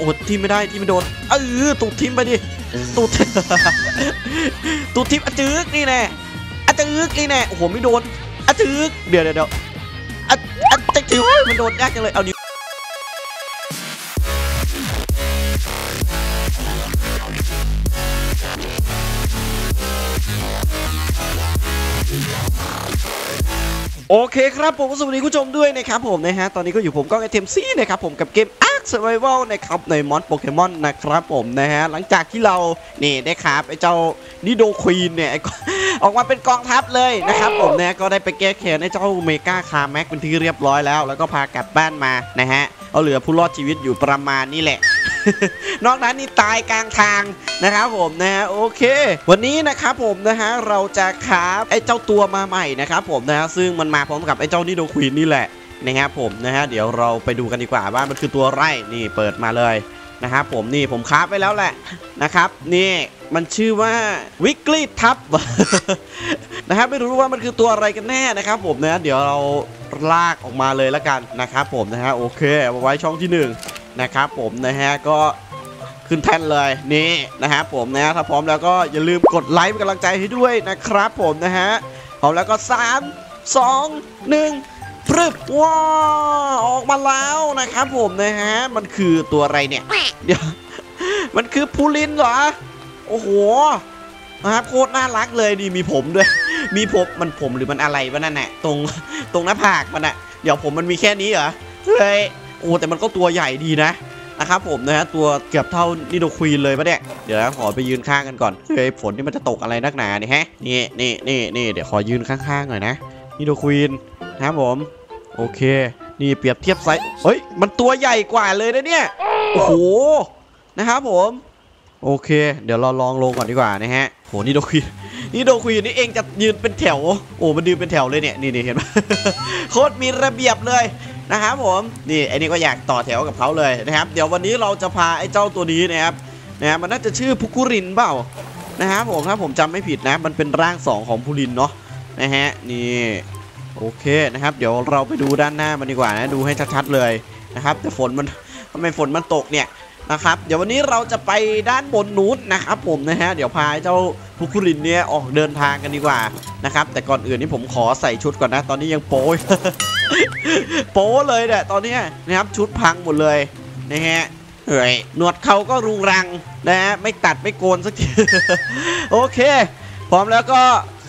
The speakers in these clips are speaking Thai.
โอ้ทีมไม่ได้ทีมไม่โดนเออตูดทีมไปดิตูดตูดทีมอจึกนี่แน่อจึกนี่แน่โอ้โหไม่โดนอจึกเดี๋ยวเดี๋ยวอาอาจึกมันโดนยากจังเลยเอานิ้วโอเคครับผมสวัสดีคุณผู้ชมด้วยนะครับผมนะฮะตอนนี้ก็อยู่ผมก้องไอเทมซี่นะครับผมกับเกม Ark Survival นะครับในมอนโปเกมอนนะครับผมนะฮะหลังจากที่เรานี่ได้ครับไอเจ้านิโดควีนเนี่ยออกมาเป็นกองทัพเลยนะครับผมนะก็ได้ไปแก้แค้นไอ้เจ้าเมกาคาร์แม็กเป็นที่เรียบร้อยแล้ว แล้วก็พากลับบ้านมานะฮะเอาเหลือผู้รอดชีวิตอยู่ประมาณนี้แหละนอกนั้นนี่ตายกลางทางนะครับผมนะฮะโอเค วันนี้นะครับผมนะฮะเราจะคราฟไอ้เจ้าตัวมาใหม่นะครับผมนะฮะซึ่งมันมาพร้อมกับไอ้เจ้านิโดควีนนี่แหละ นะครับผมนะฮะเดี๋ยวเราไปดูกันดีกว่าว่ามันคือตัวไรนี่เปิดมาเลยนะครับผมนี่ผมคราฟไปแล้วแหละนะครับนี่มันชื่อว่าวิกฤตทับนะครับไม่รู้ว่ามันคือตัวอะไรกันแน่นะครับผมนะเดี๋ยวเราลากออกมาเลยละกันนะครับผมนะฮะโอเคเอาไว้ช่องที่หนึ่งนะครับผมนะฮะก็ขึ้นแท่นเลยนี่นะครับผมนะฮะถ้าพร้อมแล้วก็อย่าลืมกดไลค์เป็นกำลังใจให้ด้วยนะครับผมนะฮะพร้อมแล้วก็ 3 2 1 พรึบว้าออกมาแล้วนะครับผมนะฮะ มันคือตัวอะไรเนี่ย เดี๋ยว มันคือพูลินเหรอ โอ้โหนะครับโคตรน่ารักเลยนี่มีผมด้วย มีผมมันผมหรือมันอะไรวะนั่นแหละตรงตรงหน้าผากมันอะเดี๋ยวผมมันมีแค่นี้เหรอเฮ้ยโอ้แต่มันก็ตัวใหญ่ดีนะนะครับผมนะฮะตัวเกือบเท่านิโดควีนเลยปะเนี่ยเดี๋ยวนะขอไปยืนข้างกันก่อนเฮ้ยฝนนี่มันจะตกอะไรนักหนาเนี่ยฮะนี่นี่นี่นี่เดี๋ยวขอยืนข้างๆหน่อยนะนิโดควีน นะครับผม โอเค นี่เปรียบเทียบไซส์เฮ้ย มันตัวใหญ่กว่าเลยนะเนี่ย โอ้โห นะครับผม โอเค เดี๋ยวเราลองลงก่อนดีกว่านะฮะโหนิโดควีนนิโดควีนนี่เองจะยืนเป็นแถว โอ้มันยืนเป็นแถวเลยเนี่ย นี่นี่เห็นไหมโคตรมีระเบียบเลยนะครับผม นี่ไอ้นี่ก็อยากต่อแถวกับเขาเลยนะครับ เดี๋ยววันนี้เราจะพาไอ้เจ้าตัวนี้นะครับนะฮะมันน่าจะชื่อพุกุรินเปล่านะครับผมถ้าผมจำไม่ผิดนะ มันเป็นร่าง 2 ของพูรินเนาะนะฮะนี่ โอเคนะครับ เดี๋ยวเราไปดูด้านหน้ามันดีกว่านะดูให้ชัดๆเลยนะครับแต่ฝนมันทำไมฝนมันตกเนี่ยนะครับเดี๋ยววันนี้เราจะไปด้านบนนู้นนะครับผมนะฮะเดี๋ยวพาเจ้าพุกุรินเนี่ยออกเดินทางกันดีกว่านะครับแต่ก่อนอื่นนี่ผมขอใส่ชุดก่อนนะ ตอนนี้ยังโป้โป้เลยเนี่ยตอนนี้นะครับชุดพังหมดเลยนะฮะเฮ้ยหนวดเขาก็รุงรังนะฮะไม่ตัดไม่โกนสักทีโอเค พร้อมแล้วก็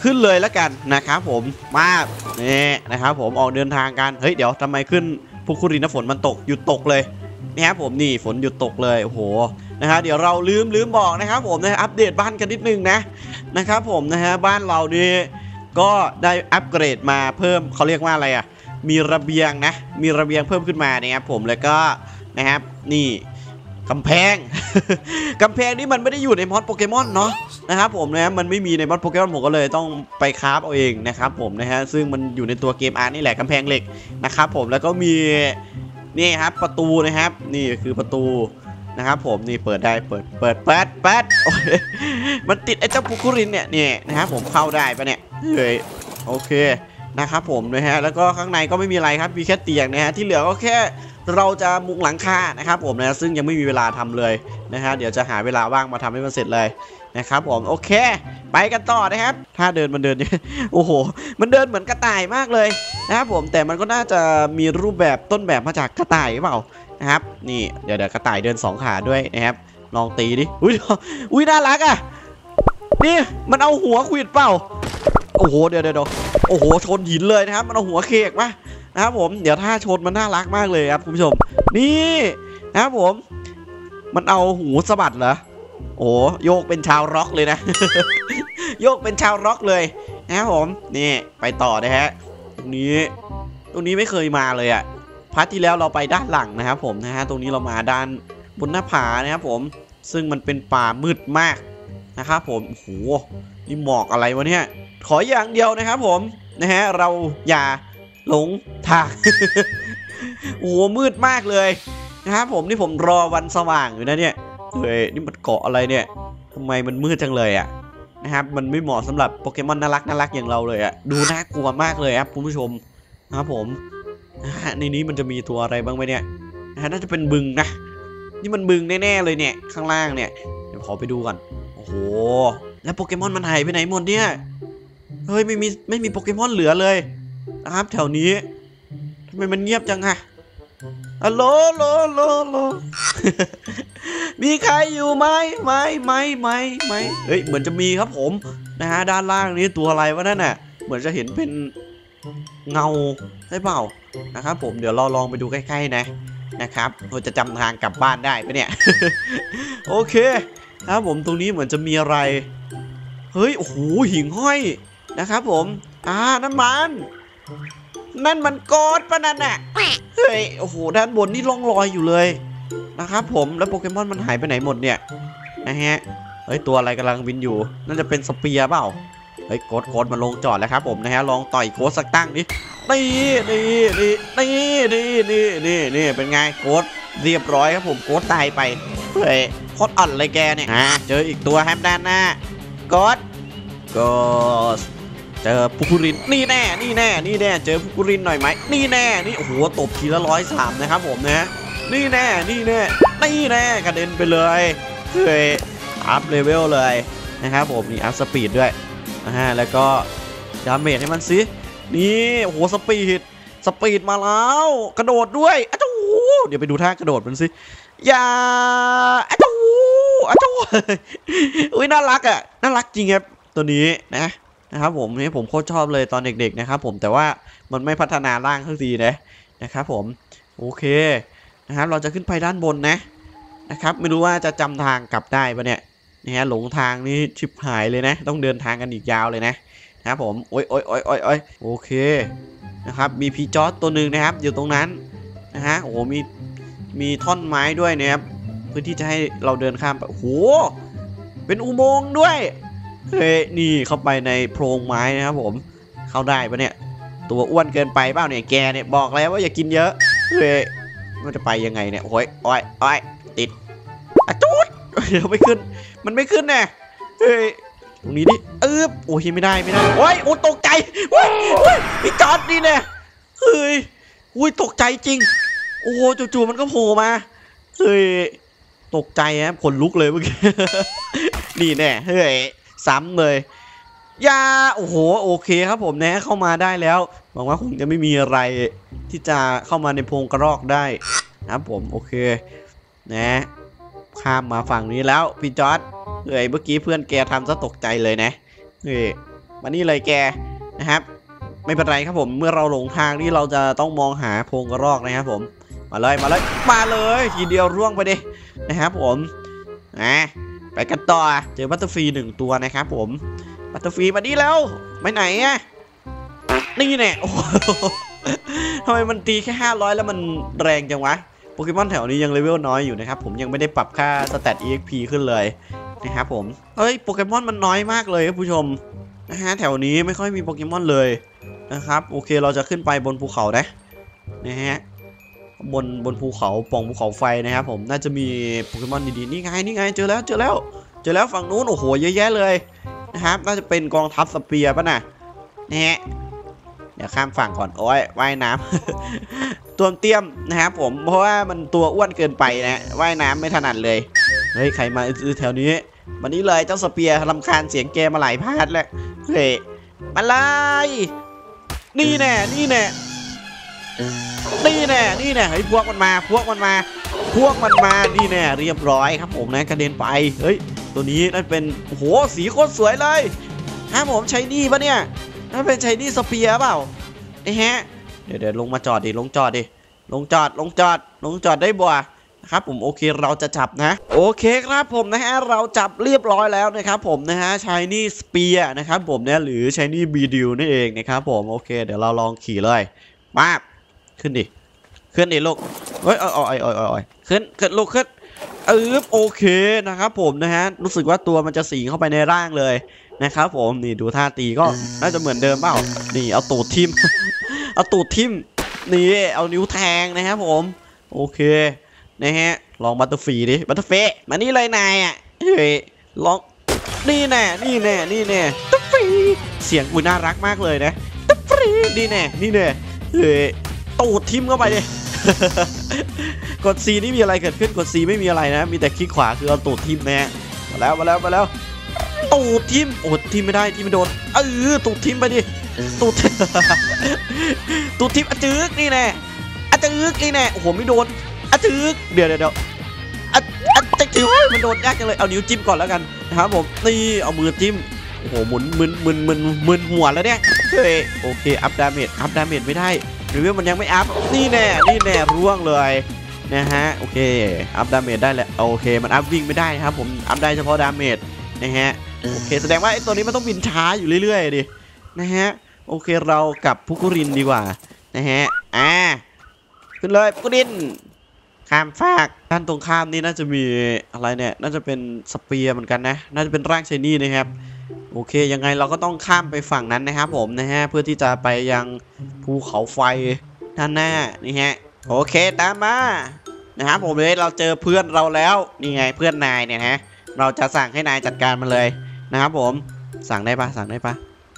ขึ้นเลยแล้วกันนะครับผมมาเนี่นะครับผมออกเดินทางกันเฮ้ยเดี๋ยวทำไมขึ้นภูคุรินะฝนมันตกหยุดตกเลยนะครับผมนี่ฝนหยุดตกเลยโอ้โหนะฮะเดี๋ยวเราลืมลืมบอกนะครับผมนะฮะอัปเดตบ้านกันนิดนึงนะนะครับผมนะฮะบ้านเรานี่ก็ได้อัปเกรดมาเพิ่มเขาเรียกว่าอะไรอะมีระเบียงนะมีระเบียงเพิ่มขึ้นมานะครับผมแล้วก็นะครับนี่ กำแพง กำแพงนี่มันไม่ได้อยู่ในมอดโปเกมอนเนาะนะครับผมนะมันไม่มีในมอดโปเกมอนผมก็เลยต้องไปคราฟเอาเองนะครับผมนะฮะซึ่งมันอยู่ในตัวเกมอาร์นี่แหละกำแพงเหล็กนะครับผมแล้วก็มีนี่ครับประตูนะครับ นี่คือประตูนะครับผมนี่เปิดได้เปิดเปิดเปิดเปิดมันติดไอ้เจ้าปุกุรินเนี่ยนี่นะครับผมเข้าได้ปะเนี่ยเฮ้ยโอเคนะครับผมนะฮะแล้วก็ข้างในก็ไม่มีอะไรครับมีแค่เตียงนะฮะที่เหลือก็แค่ เราจะมุงหลังคานะครับผมนะซึ่งยังไม่มีเวลาทำเลยนะฮะเดี๋ยวจะหาเวลาว่างมาทำให้มันเสร็จเลยนะครับผมโอเค ไปกันต่อนะครับ ถ้าเดินมันเดินโอ้โห มันเดินเหมือนกระต่ายมากเลยนะครับผมแต่มันก็น่าจะมีรูปแบบต้นแบบมาจากกระต่ายหรือเปล่านะครับ นี่เดี๋ยวเดี๋ยวกระต่ายเดินสองขาด้วยนะครับลองตีดิอุ้ยอุ้ยน่ารักอะนี่มันเอาหัวขวิดเปล่าโอ้โหเดี๋ยวเดี๋ยวโอ้โหชนหินเลยนะครับ มันเอาหัวเคกมา นะครับผมเดี๋ยวถ้าชนมันน่ารักมากเลยครับคุณผู้ชม นี่นะครับผม มันเอาหูสะบัดเหรอโอ้โยกเป็นชาวร็อกเลยนะ โยกเป็นชาวร็อกเลยนะครับผมนี่ไปต่อนะฮะตรงนี้ ตรงนี้ไม่เคยมาเลยอะพาร์ทที่แล้วเราไปด้านหลังนะครับผมนะฮะตรงนี้เรามาด้านบนหน้าผานะครับผม ซึ่งมันเป็นป่ามืดมากนะครับผมโอ้โหนี่หมอกอะไรวะเนี่ยขออย่างเดียวนะครับผมนะฮะเราอย่า หลงทางโอ้โหมืดมากเลยนะครับผมนี่ผมรอวันสว่างอยู่นะเนี่ยเฮ้ยนี่มันเกาะอะไรเนี่ยทำไมมันมืดจังเลยอะนะครับมันไม่เหมาะสำหรับโปเกมอนน่ารักน่ารักอย่างเราเลยอะดูน่ากลัวมากเลยครับคุณผู้ชมนะครับผมนะฮะในนี้มันจะมีตัวอะไรบ้างไหมเนี่ยนะฮะน่าจะเป็นบึงนะนี่มันบึงแน่ๆเลยเนี่ยข้างล่างเนี่ยเดี๋ยวขอไปดูก่อนโอ้โหแล้วโปเกมอนมันหายไปไหนหมดเนี่ยเฮ้ยไม่มีไม่มีโปเกมอนเหลือเลย นะครับแถวนี้ทำไมมันเงียบจังอะอะโหลโลโลโลมีใครอยู่ไหมไหมไหมไหมไหมเฮ้ยเหมือนจะมีครับผมนะฮะด้านล่างนี้ตัวอะไรวะนั่นน่ะ เหมือนจะเห็นเป็นเงาใช่เปล่านะครับผมเดี๋ยวเราลองไปดูใกล้ๆนะนะครับเราจะจำทางกลับบ้านได้ปะเนี่ย โอเคครับผมตรงนี้เหมือนจะมีอะไร เฮ้ยโอ้โหหิ่งห้อยนะครับผม อ่านั่นมัน นั่นมันโกดปะนั่นน่ะเฮ้ยโอ้โหด้านบนนี่ร่องรอยอยู่เลยนะครับผมแล้วโปเกมอนมันหายไปไหนหมดเนี่ยนะฮะเฮ้ยตัวอะไรกำลังบินอยู่น่าจะเป็นสเปียร์เปล่าเฮ้ยโกดโกดมาลงจอดแล้วครับผมนะฮะลองต่อยโกดสักตั้งดินี่นี่นี่นี่นี่นี่นี่นี่เป็นไงโกดเรียบร้อยครับผมโกดตายไปเฮ้ยโคตรอ่อนเลยแกเนี่ยอ่าเจออีกตัวแฮมด้านหน้าโกดโกด เจอปุกุรินนี่แน่นี่แน่นี่แน่เจอปุกุรินหน่อยไหมนี่แน่นี่โอ้โหตบทีละร้อยสามนะครับผมนะนี่แน่นี่แน่นี่แน่กระเด็นไปเลยเฮ้ยอัพเลเวลเลยนะครับผมนี่อัพสปีดด้วยนะฮะแล้วก็ดาเมจให้มันสินี่โอ้โหสปีดสปีดมาแล้ว กระโดดด้วยอ้าวจูเดี๋ยวไปดูท่ากระโดดมันสิอย่าอ้าวจูอ้าวจูอุ้ยน่ารักอะน่ารักจริงครับตัวนี้นะ นะครับผมนี่ผมโคตรชอบเลยตอนเด็กๆนะครับ ผมแต่ว่ามันไม่พัฒนาร่างสักทีนะนะครับผมโอเคนะครับเราจะขึ้นไปด้านบนนะนะครับ ไม่รู้ว่าจะจำทางกลับได้ปะเนี่ยนะฮะหลงทางนี่ชิบหายเลยนะ ต้องเดินทางกันอีกยาวเลยนะนะครับผมโอ้ยโอ้ยโอ้ยโอ้ยโอ้ยโอเคนะครับมีพีจอสตัวหนึ่งนะครับ อยู่ตรงนั้นนะฮะโอ้โหมีมีท่อนไม้ด้วยนะครับเพื่อที่จะให้เราเดินข้ามไปโอ้โหเป็นอุโมงค์ด้วย เฮ้ยนี่เข้าไปในโพรงไม้นะครับผมเข้าได้ปะเนี่ย ตัวอ้วนเกินไปเปล่าเนี่ยแกเนี่ยบอกแล้วว่าอย่ากินเยอะเฮ้ยมันจะไปยังไงเนี่ยโอ้ยโอ้ยโอ้ยติดอะจุดเดี๋ยวไม่ขึ้น มันไม่ขึ้นแน่เฮ้ยตรงนี้ดิเอ๊บโอ้ยไม่ได้ไม่ได้โอ้ยโอ้ตกใจโอ้ยโอ้ยพี่จอดนี่เนี่ยเฮ้ยอุ้ยตกใจจริง โอ้โหจู่ๆมันก็โผล่มาเฮ้ยตกใจฮะขนลุกเลยเมื่อกี้นี่แน่เฮ้ย ซ้ำเลยยาโอ้โหโอเคครับผมนะเข้ามาได้แล้วหวังว่าคงจะไม่มีอะไรที่จะเข้ามาในโพรงกระรอกได้นะครับผมโอเคนะข้ามมาฝั่งนี้แล้วพี่จอร์ดเฮ้ยเมื่อกี้เพื่อนแกทำซะตกใจเลยนะเฮ้ยมานี่เลยแกนะครับ ไม่เป็นไรครับผมเมื่อเราหลงทางนี่เราจะต้องมองหาโพรงกระรอกนะครับผมมาเลยมาเลยมาเลยทีเดียวร่วงไปดินะครับผมนะ ไปกันต่อ เจอบัตเตอร์ฟรีหนึ่งตัวนะครับผม บัตเตอร์ฟรีมาดีแล้วไปไหนอะนี่แน่โอ้ทำไมมันตีแค่ 500 แล้วมันแรงจังวะ โปเกมอนแถวนี้ยังเลเวลน้อยอยู่นะครับ ผมยังไม่ได้ปรับค่าสเตต EXP ขึ้นเลยนะครับผม เฮ้ยโปเกมอนมันน้อยมากเลยครับผู้ชมนะฮะแถวนี้ไม่ค่อยมีโปเกมอนเลยนะครับ โอเคเราจะขึ้นไปบนภูเขานะนะฮะ บนบนภูเขาป่องภูเขาไฟนะครับผมน่าจะมีโปเกมอนดีๆนี่ไงนี่ไงเจอแล้วเจอแล้วเจอแล้วฝั่งนู้นโอ้โหเยอะแยะเลยนะครับน่าจะเป็นกองทัพสเปียร์ป่ะนะนะฮะเดี๋ยวข้ามฝั่งก่อนโอ้ยว่ายน้ำ ตัวเตี้ยมนะครับผมเพราะว่ามันตัวอ้วนเกินไปนะว่ายน้ำไม่ถนัดเลยเฮ้ยใครมาอื้อแถวนี้วันนี้เลยเจ้าสเปียร์รำคาญเสียงแกมาหลายพาร์ทแล้วเฮ้ยมาเลยนี่แน่นี่แน่ นี่แน่นี่แน่เฮ้ยพวกมันมา พวกมันมา พวกมันมา นี่แน่เรียบร้อยครับผมนะกระเด็นไป เฮ้ย ตัวนี้นั่นเป็นโหสีโคตรสวยเลยฮะผมใช้นี่ปะเนี่ยนั่นเป็นใช้นี่สเปียร์เปล่าไอ้ฮะ เดี๋ยวเดี๋ยวลงมาจอดดิ ลงจอดดิ ลงจอด ลงจอด ลงจอดได้บ่นะครับผมโอเคเราจะจับนะ โอเคครับผมนะฮะเราจับเรียบร้อยแล้วนะครับผมนะฮะชายนี่สเปียนะครับผมเนี่ยหรือชายนี่บีดิวนี่เองนะครับผมโอเค เดี๋ยวเราลองขี่เลยมา ขึ้นดิ ขึ้นดิลูกเฮ้ยเอ้ยเอ้ยเอ้ยเอ้ยเอ้ยขึ้นขึ้นลูกขึ้นเออโอเคนะครับผมนะฮะ รู้สึกว่าตัวมันจะสิงเข้าไปในร่างเลยนะครับผม นี่ดูท่าตีก็น่าจะเหมือนเดิมเปล่า นี่เอาตูดทิม เอาตูดทิม นี่ เอานิ้วแทงนะครับผม โอเคนะฮะ ลองบัตเตอร์ฟรีดิบัตเตอร์เฟะมานี่เลยนายอะ เฮ้ย ลอง นี่แน่ นี่แน่ นี่แน่ตเตอร์ฟรีเสียงอุยน่ารักมากเลยนะตเตอร์ฟรีนี่แน่ นี่แน่ เฮ้ย ตูดทิมเข้าไปเลยกด C นี่มีอะไรเกิดขึ้นกด C ไม่มีอะไรนะ มีแต่คลิกขวาคือเอาตูดทิมนะมาแล้วมาแล้วมาแล้ว ตูดทิมโอ้ทิมไม่ได้ทิมไม่โดนเออตูดทิมไปดิตูดตูดทิมอจึกนี่แน่อจึกนี่แน่โอ้โหไม่โดนอจึกเดี๋ยวเดี๋ยวเดี๋ยวอจึกมันโดนยากจังเลยเอานิ้วจิ้มก่อนแล้วกันนะครับผมนี่เอามือจิ้มโอ้โหหมุนมึนมึนมึนมึนหัวแล้วเนี่ยเฮ้ยโอเคอัพดาเมจอัพดาเมจไม่ได้ รือว่ามันยังไม่อัพนี่แน่นี่แน่ร่วงเลยนะฮะโอเคอัพดาเมจได้แล้วโอเคมันอัพวิ่งไม่ได้ครับผมอัพได้เฉพาะดาเมจนะฮะโอเคแสดงว่าไอ้ตัวนี้มันต้องบินช้าอยู่เรื่อยๆดินะฮะโอเคเรากับพุกุรินดีกว่านะฮะอ่าขึ้นเลยพุกุรินข้ามฟากด้านตรงข้ามนี่น่าจะมีอะไรเนี่ยน่าจะเป็นสเปียร์เหมือนกันนะ น่าจะเป็นร่างชายนี่นะครับ โอเคยังไงเราก็ต้องข้ามไปฝั่งนั้นนะครับผมนะฮะเพื่อที่จะไปยังภูเขาไฟด้านหน้านี่ฮะโอเคตามมานะครับผมเลยเราเจอเพื่อนเราแล้วนี่ไงเพื่อนนายเนี่ยฮะเราจะสั่งให้นายจัดการมันเลยนะครับผมสั่งได้ปะสั่งได้ปะ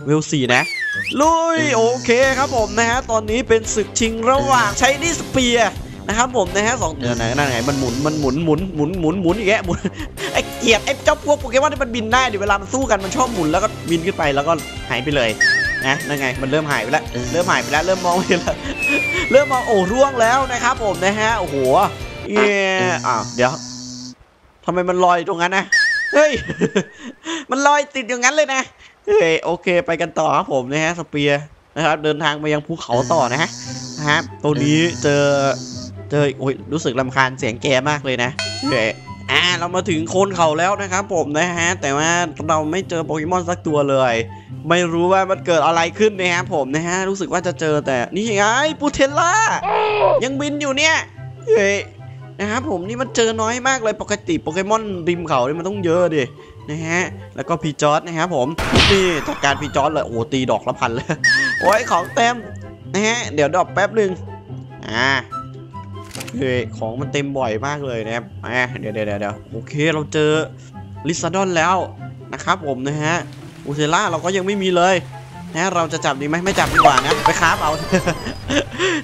เวลสี่นะลุยโอเคครับผมนะฮะตอนนี้เป็นศึกชิงระหว่างใช้นี่สเปียนะครับผมนะฮะสองเดือนไหนนั่นไงมันหมุนมันหมุนหมุนหมุนหมุนหมุนอีกแกหมุนไอ้เกียดไอ้เจ้าพวกโปเกมอนที่มันบินได้เดิเวลามันสู้กันมันชอบหมุนแล้วก็บินขึ้นไปแล้วก็หายไปเลยนะนั่นไงมันเริ่มหายไปแล้วเริ่มหายไปแล้วเริ่มมองไม่เห็นแล้วเริ่มมองโอ้ร่วงแล้วนะครับผมนะฮะโอ้โหเอี่ยอ้าวเดี๋ยวทำไมมันลอยตรงนั้นนะเฮ้ยมันลอยติดอย่างนั้นเลยนะเฮ้ยโอเค ไปกันต่อครับผมนะฮะสเปียนะครับ เดินทางไปยังภูเขาต่อนะฮะนะครับตัวนี้เจอเจอโอ้ยรู้สึกลำคาญเสียงแกมากเลยนะเฮ้ย อ่าเรามาถึงโคนเขาแล้วนะครับผมนะฮะแต่ว่าเราไม่เจอโปเกมอนสักตัวเลย ไม่รู้ว่ามันเกิดอะไรขึ้นนะครับผมนะฮะรู้สึกว่าจะเจอแต่นี่ไงปูเทลล่ายังบินอยู่เนี่ยเฮ้ยนะครับผมนี่มันเจอน้อยมากเลยปกติโปเกมอนริมเขาเนี่ยมันต้องเยอะดินะฮะแล้วก็พีจอร์ดนะครับผมนี่จัดการพีจอร์ดเลยโอ้ตีดอกละพันเลยโอ้ยของเต็มนะฮะเดี๋ยวดอปแป๊บหนึ่งอ่า เฮ้ยของมันเต็มบ่อยมากเลยนะครับอ่าเดี๋ยวเดี๋ยวเดี๋ยวโอเคเราเจอลิซาดอนแล้วนะครับผมนะฮะอูเทล่าเราก็ยังไม่มีเลยนะเราจะจับดีไหมไม่จับดีกว่านะไปคาบเอา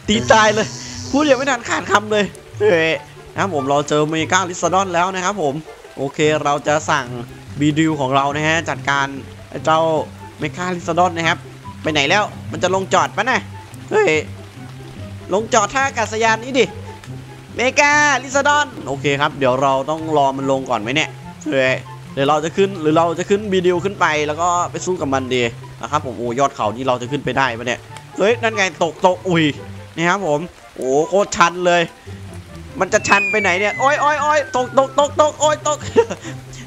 ตีตายเลยพูดยังไม่ทันขาดคำเลยเฮ้ยนะครับผมเราเจอเมกาลิซาดอนแล้วนะครับผมโอเคเราจะสั่งบีดิวของเรานะฮะจัดการไอเจ้าเมกาลิซาดอนนะครับ ไปไหนแล้วมันจะลงจอดปะนะเฮ้ยลงจอดท่าอากาศยานนี้ดิ เมกาลิซาดอนโอเคครับ เดี๋ยวเราต้องรอมันลงก่อนไหมเนี่ยเฮ้ยเดี๋ยวเราจะขึ้นหรือเราจะขึ้นบีดิวขึ้นไปแล้วก็ไปสู้กับมันดีนะครับผมโอ้ยอดเขานี่เราจะขึ้นไปได้ปะเนี่ยเฮ้ยนั่นไงตกตกอุ้ยนี่ครับผมโอ้โคตรชันเลย มันจะชันไปไหนเนี่ยโอ้ยโอ้ยโอ้ยตกตกตกตกโอ้ยตก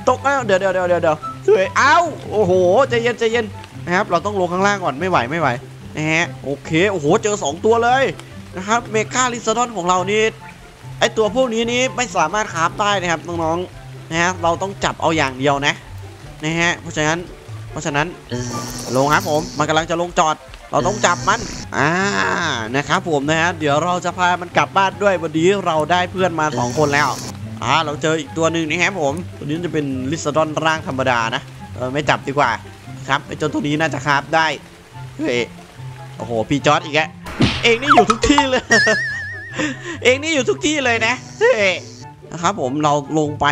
ตกแล้วเดี๋ยวเดี๋ยวเดี๋ยวเดี๋ยวเดี๋ยวเฮ้ยเอ้าโอ้โหใจเย็นใจเย็นนะครับเราต้องลงข้างล่างก่อนไม่ไหวไม่ไหวนะฮะโอเคโอ้โหเจอสองตัวเลยนะครับเมกาลิซาดอนของเรานี่ ไอตัวพวกนี้นี่ไม่สามารถคราฟได้นะครับน้องๆนะฮะเราต้องจับเอาอย่างเดียวนะนะฮะเพราะฉะนั้นเพราะฉะนั้นลงครับผมมันกำลังจะลงจอด เราต้องจับมันอ่านะครับผมนะฮะเดี๋ยวเราจะพามันกลับบ้านด้วยวันนี้เราได้เพื่อนมาสองคนแล้วอ่าเราเจออีกตัวหนึ่งนะครับผม ตัวนี้จะเป็นลิซาดอนร่างธรรมดานะเออไม่จับดีกว่าครับไอเจนตัวนี้น่าจะคราฟได้เฮ้ยโอ้โหพี่จอร์ดอีกแล้วเองนี่อยู่ทุกที่เลย เองนี่อยู่ทุกที่เลยนะเฮ้ยนะครับผมเราลงไป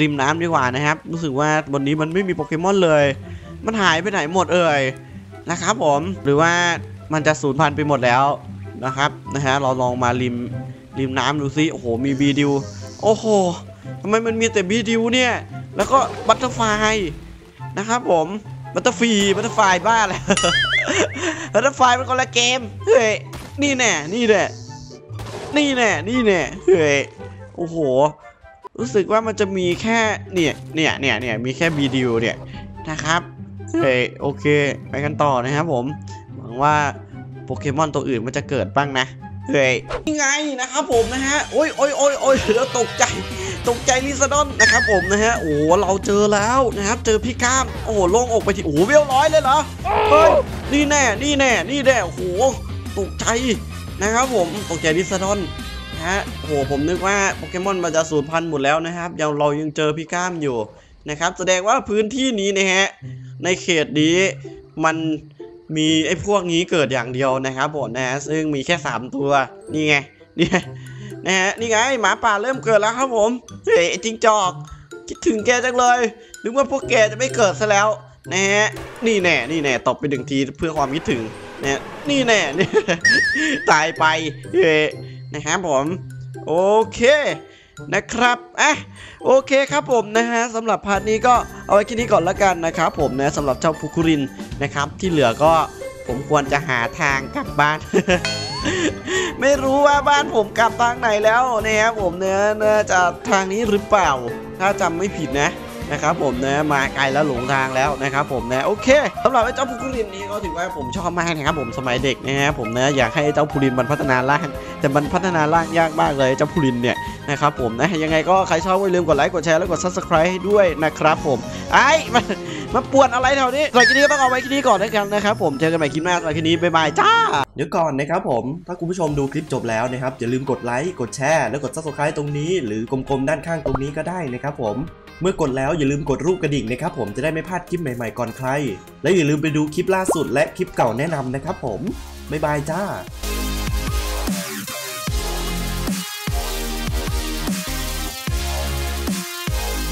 ริมน้ำดีกว่านะครับ รู้สึกว่าวันนี้มันไม่มีโปเกมอนเลย มันหายไปไหนหมดเอ่ยนะครับผมหรือว่ามันจะสูญพันธุ์ไปหมดแล้วนะครับนะฮะเราลองมาริมริมน้ำดูซิโอ้โหมีบีดิวโอ้โหทำไมมันมีแต่บีดิวเนี่ย แล้วก็บัตเตอร์ไฟนะครับผมบัตเตอร์ฟีบัตเตอร์ไฟบ้าแหละบัตเตอร์ไฟมันคนละเกมเฮ้ยนี่แน่นี่แน่ นี่แน่นี่แน่เฮ้ยโอ้โห รู้สึกว่ามันจะมีแค่เนี่ยเนี่ยเนี่ยเนี่ยมีแค่บีดิวเนี่ยนะครับเฮ้ยโอเค ไปกันต่อนะครับผมหวังว่าโปเกมอนตัวอื่นมันจะเกิดบ้างนะเฮ้ยนี่ไงนะครับผมนะฮะโอ้ยโอ้ยโอ้ยโอ้ยแล้วตกใจตกใจลิซาดอนนะครับผมนะฮะโอ้เราเจอแล้วนะครับเจอพี่ก้ามโอ้โหล่งอกไปทีโอ้เวลร้อยเลยเหรอเฮ้ยนี่แน่นี่แน่นี่แน่โอ้โหตกใจ นะครับผมตกใจลิซาดอนนะฮะโอ้โหผมนึกว่าโปเกมอนมันจะสูญพันธุ์หมดแล้วนะครับยังเรายังเจอพี่ก้ามอยู่นะครับ แสดงว่าพื้นที่นี้นะฮะในเขตนี้มันมีไอ้พวกนี้เกิดอย่างเดียวนะครับผมนะฮะซึ่งมีแค่ 3 ตัวนี่ไงนี่นะฮะนี่ไงหมาป่าเริ่มเกิดแล้วครับผมเฮ้ยจิงจอก คิดถึงแกจังเลยนึกว่าพวกแกจะไม่เกิดซะแล้วนะฮะนี่แน่นี่แน่ตบไปหนึ่งทีเพื่อความคิดถึง นะนี่แน่นี่ตายไปเฮ้นะครับผมโอเคนะครับอะโอเคครับผมนะฮะสำหรับพาร์ทนี้ก็เอาไว้แค่นี้ก่อนละกันนะครับผมนะสำหรับเจ้าฟุคุรินนะครับที่เหลือก็ผมควรจะหาทางกลับบ้าน ไม่รู้ว่าบ้านผมกลับทางไหนแล้วนะครับผมเนื้อน่าจะทางนี้หรือเปล่า ถ้าจำไม่ผิดนะ นะครับผมนะมาไกลแล้วหลงทางแล้วนะครับผมนะโอเคสำหรับไอ้เจ้าพูคุรินนี้ก็ถือว่าผมชอบมากนะครับผมสมัยเด็กนะครับผมนะอยากให้เจ้าพูรินมันพัฒนาร่างแต่มันพัฒนาร่างยากมากเลยเจ้าพูรินเนี่ยนะครับผมนะยังไงก็ใครชอบก็อย่าลืมกดไลค์กดแชร์แล้วกด subscribe ให้ด้วยนะครับผมไอ้มามาปวนอะไรแถวนี้สำหรับคลิปนี้ก็ต้องเอาไว้แค่นี้ก่อนแล้วกันนะครับผมเจอกันใหม่คลิปหน้าสำหรับคลิปนี้บ๊ายบายจ้าเดี๋ยวก่อนนะครับผมถ้าคุณผู้ชมดูคลิปจบแล้วนะครับอย่าลืมกดไลค์กดแชร์แล้วกด subscribe ตรงนี้ หรือกลมๆด้านข้างตรงนี้ก็ได้นะครับผม เมื่อกดแล้วอย่าลืมกดรูปกระดิ่งนะครับผมจะได้ไม่พลาดคลิปใหม่ๆก่อนใคร และอย่าลืมไปดูคลิปล่าสุดและคลิปเก่าแนะนำนะครับผมบ๊ายบายจ้า